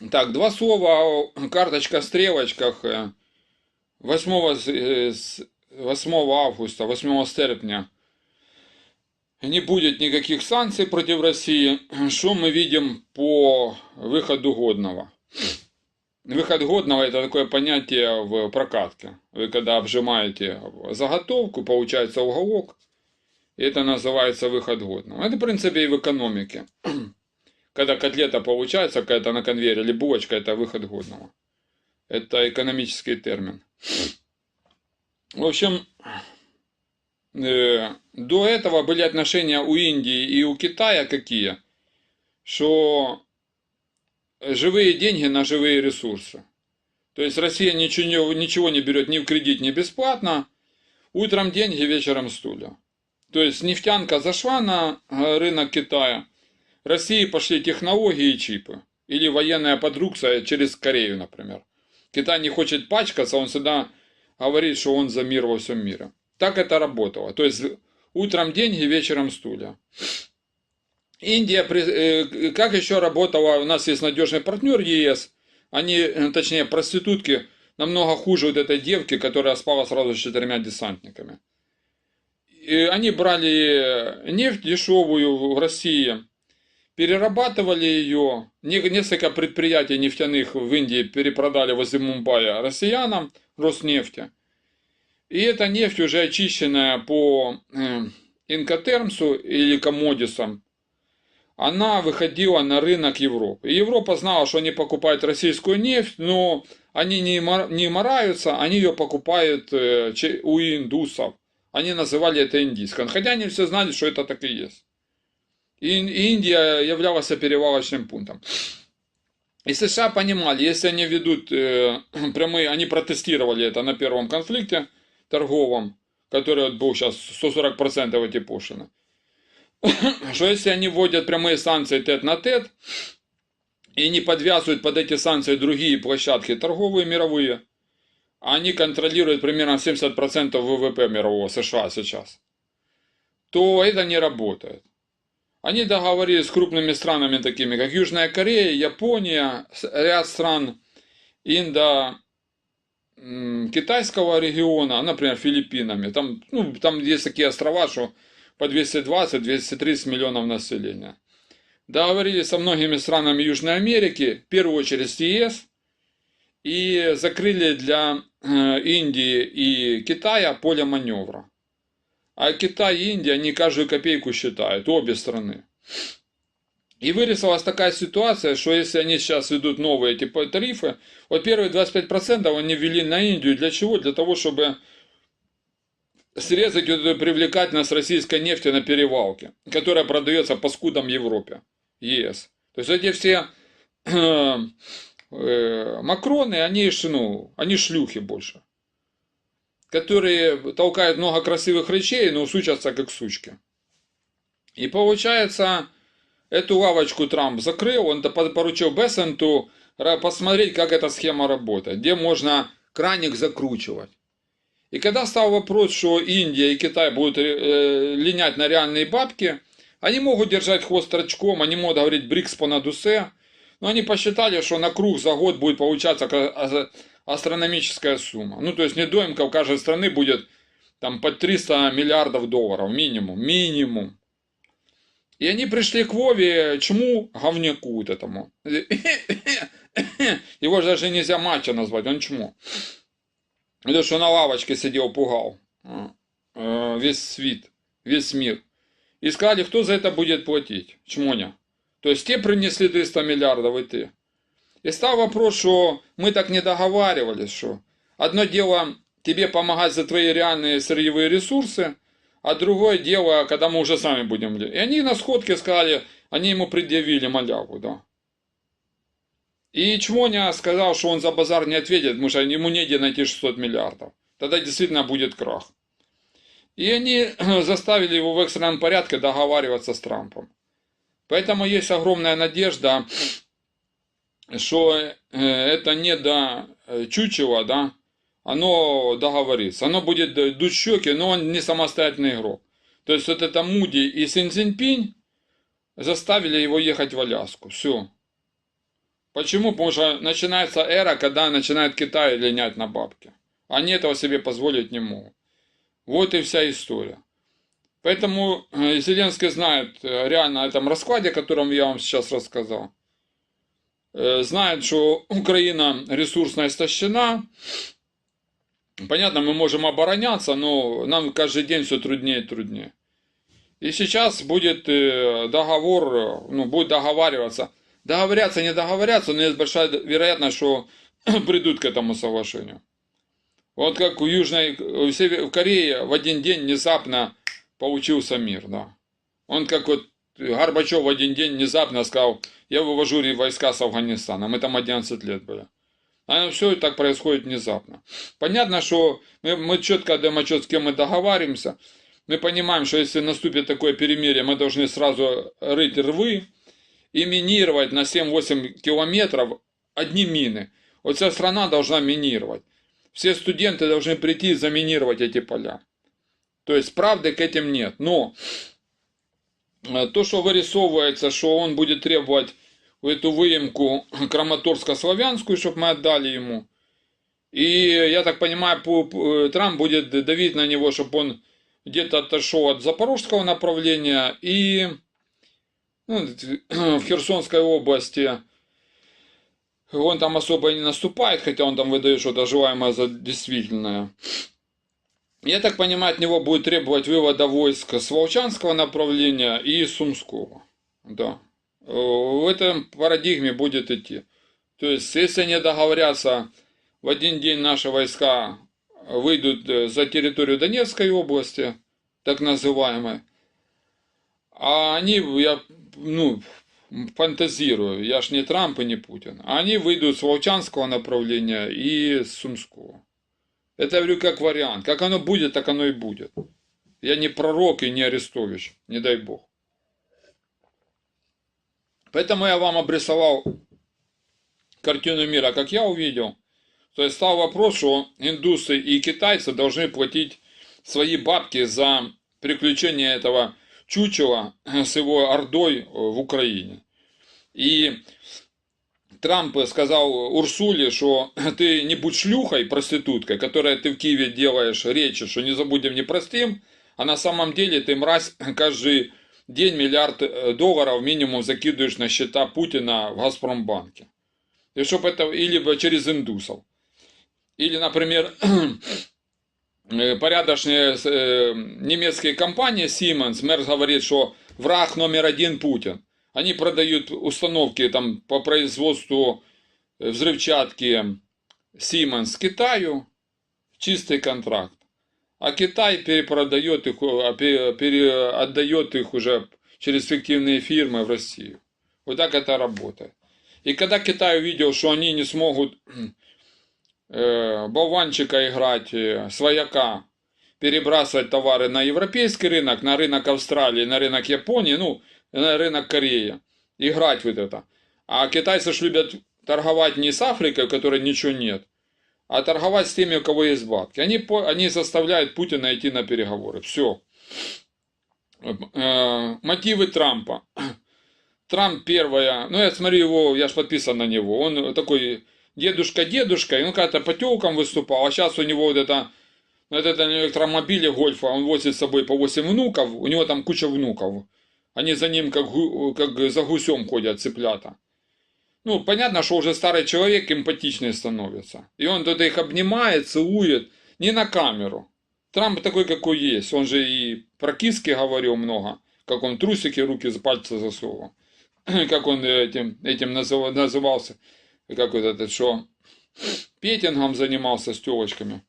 Так, два слова о карточках, стрелочках. Е, 8, з- е, з- 8 августа, 8 серпня не будет никаких санкций против России. Что мы видим по выходу годного? Выход годного это такое понятие в прокатке. Вы когда обжимаете заготовку, получается уголок, и это называется выход годного. Это в принципе и в экономике. Когда котлета получается какая-то на конвейере или булочка, это выход годного. Это экономический термин. В общем, э, до этого были отношения у Индии и у Китая какие? Что живые деньги на живые ресурсы. То есть Россия ничего, ничего не берет ни в кредит, ни бесплатно. Утром деньги, вечером стулья. То есть нефтянка зашла на э, рынок Китая, России пошли технологии и чипы. Или военная продукция через Корею, например. Китай не хочет пачкаться, он всегда говорит, что он за мир во всем мире. Так это работало. То есть утром деньги, вечером стулья. Индия, э, как еще работала, у нас есть надежный партнер ЕС, они, э, точнее, проститутки, намного хуже вот этой девки, которая спала сразу с четырьмя десантниками. И они брали нефть дешевую в России, перерабатывали ее, Не- несколько предприятий нефтяных в Индии перепродали возле Мумбаи россиянам, Роснефти. И эта нефть уже очищенная по э, Инкотермсу или Комодисам, она выходила на рынок Европы. Европа знала, что они покупают российскую нефть, но они не, не мораются, они ее покупают э, у индусов. Они называли это индийском. Хотя они все знали, что это так и есть. Индия являлась перевалочным пунктом. И США понимали, если они ведут э, прямые, они протестировали это на первом конфликте торговом, который вот был сейчас 140% эти пошлины, что если они вводят прямые санкции тет на тет и не подвязывают под эти санкции другие площадки торговые мировые, они контролируют примерно 70% ВВП мирового США сейчас, то это не работает. Они договорились с крупными странами, такими как Южная Корея, Япония, ряд стран Индо китайского региона, например, Филиппинами. Там, ну, там есть такие острова, что по 220-230 миллионов населения. Договорились со многими странами Южной Америки, в первую очередь с ЕС, и закрыли для э, Индии и Китая поле маневра. А Китай и Индия, они каждую копейку считают, обе страны. И вырисовалась такая ситуация, что если они сейчас ведут новые эти по- тарифы, вот первые 25% они ввели на Индию. Для чего? Для того, чтобы срезать эту привлекательность российской нефти на перевалке, которая продается по скудам Европе, ЕС. То есть эти все э, э, Макроны, они, ну, они шлюхи больше которые толкают много красивых речей, но сучатся как сучки. И получается, эту лавочку Трамп закрыл, он по- поручил Бессенту посмотреть, как эта схема работает, где можно краник закручивать. И когда стал вопрос, что Индия и Китай будут э, линять на реальные бабки, они могут держать хвост торчком, они могут говорить БРИКС по надусе, но они посчитали, что на круг за год будет получаться а- астрономическая сумма. Ну, то есть недоимка у каждой страны будет там под 300 миллиардов долларов минимум, минимум. И они пришли к Вове, чему говняку вот этому. Его же даже нельзя матча назвать, он чмо. Это что на лавочке сидел, пугал. Э, Весь свит, весь мир. И сказали, кто за это будет платить? Чмоня. То есть те принесли 300 миллиардов, и ты. И стал вопрос, что мы так не договаривались, что одно дело тебе помогать за твои реальные сырьевые ресурсы, а другое дело, когда мы уже сами будем. И они на сходке сказали, они ему предъявили маляву, да. И Чмоня сказал, что он за базар не ответит, потому что ему негде найти 600 миллиардов. Тогда действительно будет крах. И они заставили его в экстренном порядке договариваться с Трампом. Поэтому есть огромная надежда, что э, это не до э, чучела, да, оно договорится. Оно будет дуть щеки, но он не самостоятельный игрок. То есть вот это Муди и Син Цзиньпинь заставили его ехать в Аляску. Все. Почему? Потому что начинается эра, когда начинает Китай линять на бабки. Они этого себе позволить не могут. Вот и вся история. Поэтому э, Зеленский знает реально о этом раскладе, о котором я вам сейчас рассказал. Знает, что Украина ресурсно истощена. Понятно, мы можем обороняться, но нам каждый день все труднее и труднее. И сейчас будет договор, ну, будет договариваться. Договорятся, не договорятся, но есть большая вероятность, что придут к этому соглашению. Вот как в Южной, в Корее в один день внезапно получился мир, да. Он как вот Горбачев в один день внезапно сказал, я вывожу войска с Афганистана, мы там 11 лет были. А все так происходит внезапно. Понятно, что мы, мы четко даем отчет, с кем мы договариваемся. Мы понимаем, что если наступит такое перемирие, мы должны сразу рыть рвы и минировать на 7-8 километров одни мины. Вот вся страна должна минировать. Все студенты должны прийти и заминировать эти поля. То есть правды к этим нет. Но то, что вырисовывается, что он будет требовать эту выемку Краматорско-Славянскую, чтобы мы отдали ему. И я так понимаю, Трамп будет давить на него, чтобы он где-то отошел от запорожского направления и ну, в Херсонской области он там особо не наступает, хотя он там выдает что-то желаемое за действительное. Я так понимаю, от него будет требовать вывода войск с Волчанского направления и Сумского. Да. В этом парадигме будет идти. То есть, если они договорятся, в один день наши войска выйдут э, за территорию Донецкой области, так называемой, а они, я ну, фантазирую, я ж не Трамп и не Путин, они выйдут с Волчанского направления и с Сумского. Это я говорю как вариант. Как оно будет, так оно и будет. Я не пророк и не Арестович, не дай бог. Поэтому я вам обрисовал картину мира, как я увидел. То есть стал вопрос, что индусы и китайцы должны платить свои бабки за приключение этого чучела с его ордой в Украине. И Трамп сказал Урсуле, что ты не будь шлюхой, проституткой, которая ты в Киеве делаешь речи, что не забудем, не простим, а на самом деле ты, мразь, каждый день миллиард э, долларов минимум закидываешь на счета Путина в Газпромбанке. И чтобы это, или через индусов. Или, например, э, порядочные э, немецкие компании Siemens, мэр говорит, что враг номер один Путин. Они продают установки там, по производству э, взрывчатки Siemens Китаю, чистый контракт. А Китай перепродает их, а, переотдает их уже через фиктивные фирмы в Россию. Вот так это работает. И когда Китай увидел, что они не смогут э, болванчика играть, э, свояка, перебрасывать товары на европейский рынок, на рынок Австралии, на рынок Японии, ну, на рынок Кореи. Играть вот это. А китайцы ж любят торговать не с Африкой, у которой ничего нет, а торговать с теми, у кого есть бабки. Они, они заставляют Путина идти на переговоры. Все. Э, мотивы Трампа. Трамп первая, ну я смотрю его, я ж подписан на него, он такой дедушка-дедушка, и он когда-то по телкам выступал, а сейчас у него вот это, вот это электромобиле гольфа, он возит с собой по 8 внуков, у него там куча внуков. Они за ним как, как за гусем ходят цыплята. Ну, понятно, что уже старый человек эмпатичный становится. И он тут их обнимает, целует. Не на камеру. Трамп такой, какой есть. Он же и про киски говорил много. Как он трусики руки за пальцы засовывал. Как он этим, этим назывался. Как вот этот, что петингом занимался с телочками.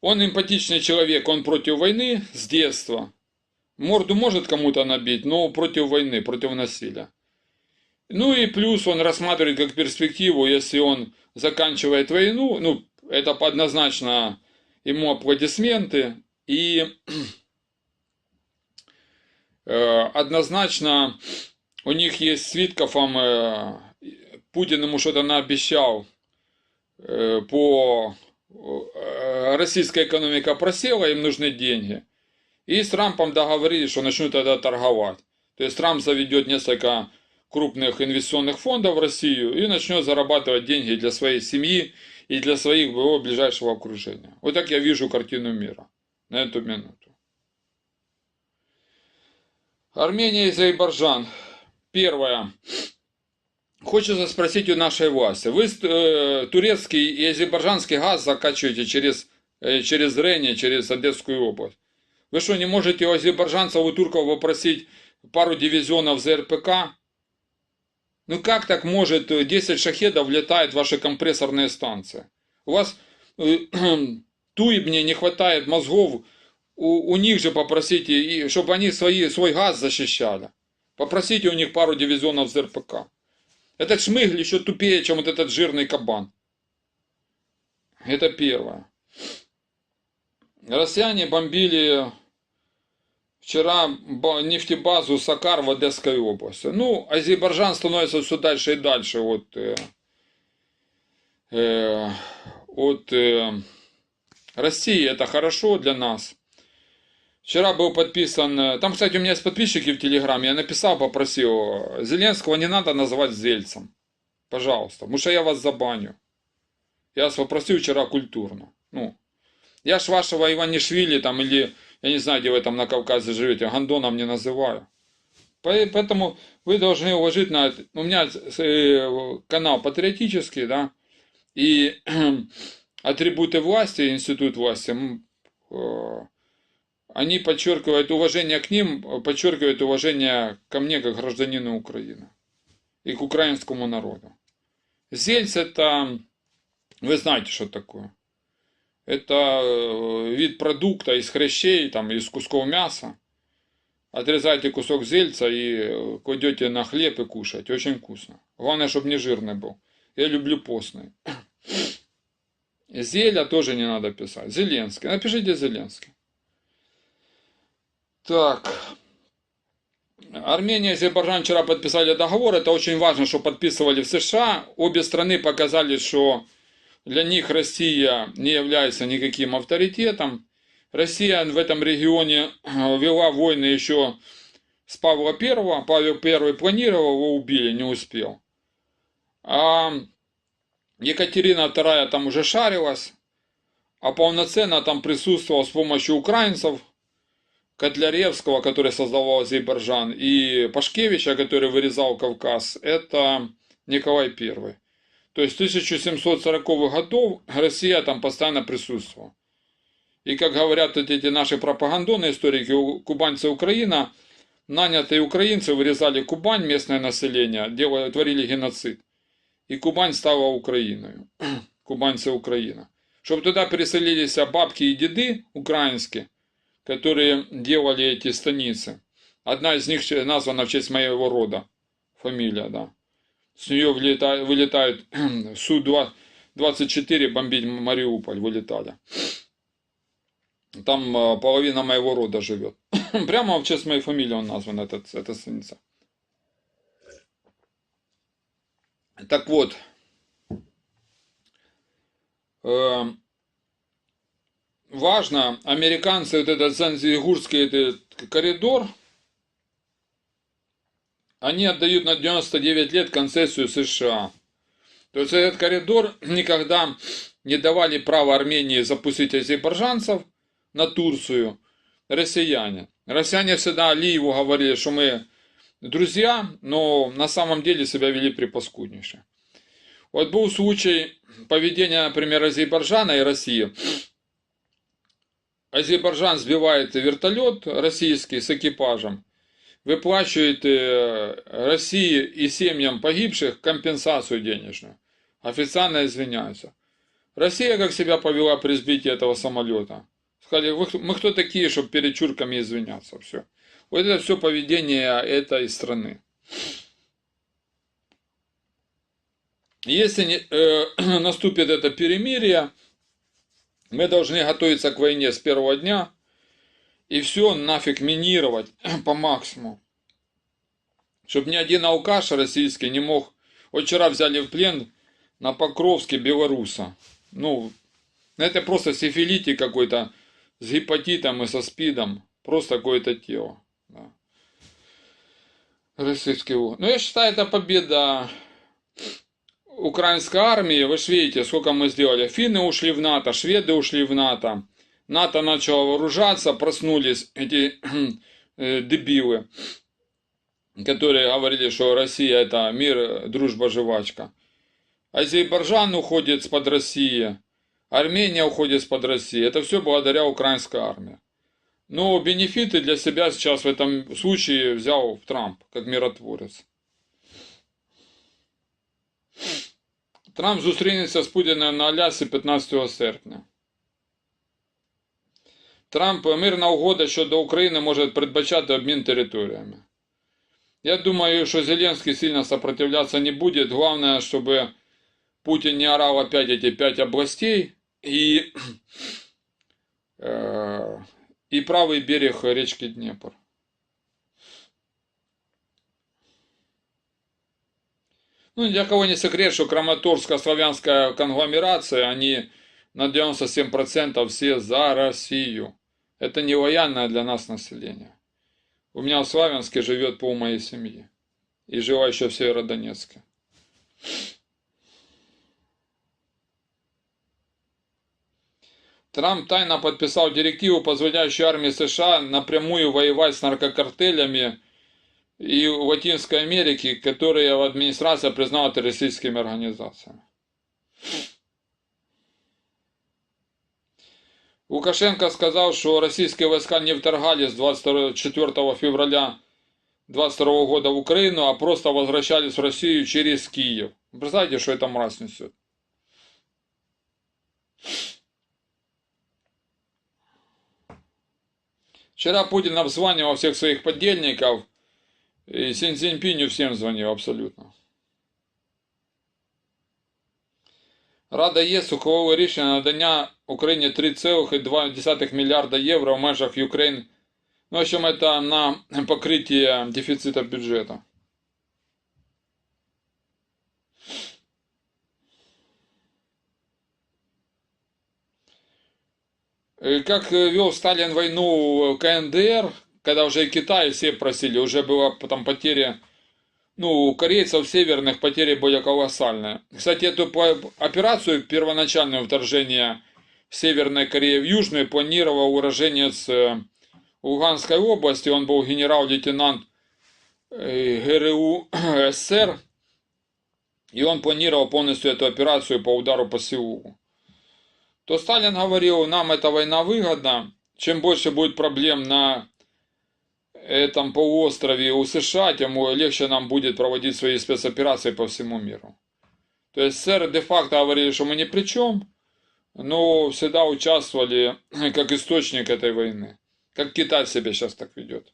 Он эмпатичный человек, он против войны с детства. Морду может кому-то набить, но против войны, против насилия. Ну и плюс он рассматривает как перспективу, если он заканчивает войну, ну, это однозначно ему аплодисменты, и э, однозначно у них есть свитков, э, Путин ему что-то наобещал э, по э, российская экономика просела, им нужны деньги. И с Трампом договорились, что начнут тогда торговать. То есть Трамп заведет несколько крупных инвестиционных фондов в Россию и начнет зарабатывать деньги для своей семьи и для своего ближайшего окружения. Вот так я вижу картину мира на эту минуту. Армения и Азербайджан. Первое. Хочется спросить у нашей власти. Вы э, турецкий и азербайджанский газ закачиваете через, э, через Рене, через Одесскую область. Вы что, не можете у азербайджанцев, у турков попросить пару дивизионов ЗРПК? Ну как так может 10 шахедов летает в ваши компрессорные станции? У вас э, туебне не хватает мозгов у, у них же попросите, чтобы они свои, свой газ защищали. Попросите у них пару дивизионов ЗРПК. Этот шмыгль еще тупее, чем вот этот жирный кабан. Это первое. Россияне бомбили вчера нефтебазу Сакар в Одесской области. Ну, Азербайджан становится все дальше и дальше от, э, э, от э, России. Это хорошо для нас. Вчера был подписан, э, там, кстати, у меня есть подписчики в Телеграме, я написал, попросил, Зеленского не надо называть зельцем, пожалуйста, потому что я вас забаню. Я вас попросил вчера культурно. Ну, я ж вашего Иванишвили там или, я не знаю, где вы там на Кавказе живете, Гандоном не называю. Поэтому вы должны уважительно, у меня э, канал патриотический, да, и атрибуты власти, институт власти, э, они подчеркивают уважение к ним, подчеркивают уважение ко мне как гражданину Украины и к украинскому народу. Зельц это, вы знаете, что такое. Это э, вид продукта из хрящей, там, из кусков мяса. Отрезаете кусок зельца и э, кладете на хлеб и кушаете. Очень вкусно. Главное, чтобы не жирный был. Я люблю постный. Зеля тоже не надо писать. Зеленский. Напишите Зеленский. Так. Армения и Азербайджан вчера подписали договор. Это очень важно, что подписывали в США. Обе страны показали, что для них Россия не является никаким авторитетом. Россия в этом регионе э, вела войны еще с Павла Первого. Павел Первый планировал, его убили, не успел. А Екатерина Вторая там уже шарилась, а полноценно там присутствовал с помощью украинцев – Котляревского, который создавал Азербайджан, и Пашкевича, который вырезал Кавказ, это Николай I. То есть с 1740-х годов Россия там постоянно присутствовала. И как говорят эти наши пропагандонные историки, кубанцы Украина, нанятые украинцы вырезали Кубань, местное население, делали, творили геноцид. И Кубань стала Украиной. Кубанцы Украина. Чтобы туда переселились бабки и деды украинские, которые делали эти станицы. Одна из них названа в честь моего рода. Фамилия, да. С нее вылетает, вылетает Су-24 бомбить Мариуполь. Вылетали. Там а, половина моего рода живет. Прямо в честь моей фамилии он назван, этот, эта станица. Так вот, эм, важно, американцы, вот этот Занзигурский этот коридор, они отдают на 99 лет концессию США. То есть этот коридор никогда не давали право Армении запустить азербайджанцев на Турцию россияне. Россияне всегда Алиеву говорили, что мы друзья, но на самом деле себя вели припаскуднейше. Вот был случай поведения, например, Азербайджана и России Азербайджан сбивает вертолет российский с экипажем, выплачивает э, России и семьям погибших компенсацию денежную. Официально извиняются. Россия как себя повела при сбитии этого самолета? Сказали, мы кто такие, чтобы перед чурками извиняться? Все. Вот это все поведение этой страны. Если не, э, наступит это перемирие, мы должны готовиться к войне с первого дня и все нафиг минировать по максимуму. Чтобы ни один алкаш российский не мог... Вот вчера взяли в плен на Покровске белоруса. Ну, это просто сифилитик какой-то с гепатитом и со спидом. Просто какое-то тело. Да. Российский. Ну, я считаю, это победа украинской армии. Вы же видите, сколько мы сделали. Финны ушли в НАТО, шведы ушли в НАТО. НАТО начало вооружаться, проснулись эти э, дебилы, которые говорили, что Россия это мир, дружба, жвачка. Азербайджан уходит с-под России, Армения уходит с-под России. Это все благодаря украинской армии. Но бенефиты для себя сейчас в этом случае взял Трамп, как миротворец. Трамп зустрінеться з Путіним на Алясі 15 серпня. Трамп мирна угода щодо України може передбачати обмін територіями. Я думаю, что Зеленский сильно сопротивляться не будет. Главное, чтобы Путин не орал опять эти пять областей и, э, и правый берег речки Днепр. Ну, для кого не секрет, что Краматорско-славянская конгломерация, они на 97% все за Россию. Это не лояльное для нас население. У меня в Славянске живет пол моей семьи. И жила еще в Северодонецке. Трамп тайно подписал директиву, позволяющую армии США напрямую воевать с наркокартелями и в Латинской Америке, которые администрация признала террористическими организациями. Лукашенко сказал, что российские войска не вторгались 24 февраля 22 года в Украину, а просто возвращались в Россию через Киев. Представляете, что это мразь несет? Вчера Путин обзванивал всех своих подельников, и Синь Цзиньпиню всем звонил абсолютно. Рада ЄС ухвалила рішення надання Україні 3,2 мільярда євро в межах Ukraine. Ну, в общем, это на покрытие дефицита бюджета. Как вел Сталин войну в КНДР, когда уже и Китай все просили, уже было там потери, ну, у корейцев северных потери были колоссальные. Кстати, эту операцию, первоначальное вторжение Северной Кореи в Южную, планировал уроженец э, Луганской области, он был генерал-лейтенант э, ГРУ СССР, и он планировал полностью эту операцию по удару по Сеулу. То Сталин говорил, нам эта война выгодна, чем больше будет проблем на этом полуострове у США, тем легче нам будет проводить свои спецоперации по всему миру. То есть СССР де-факто говорили, что мы ни при чем, но всегда участвовали как источник этой войны. Как Китай себя сейчас так ведет.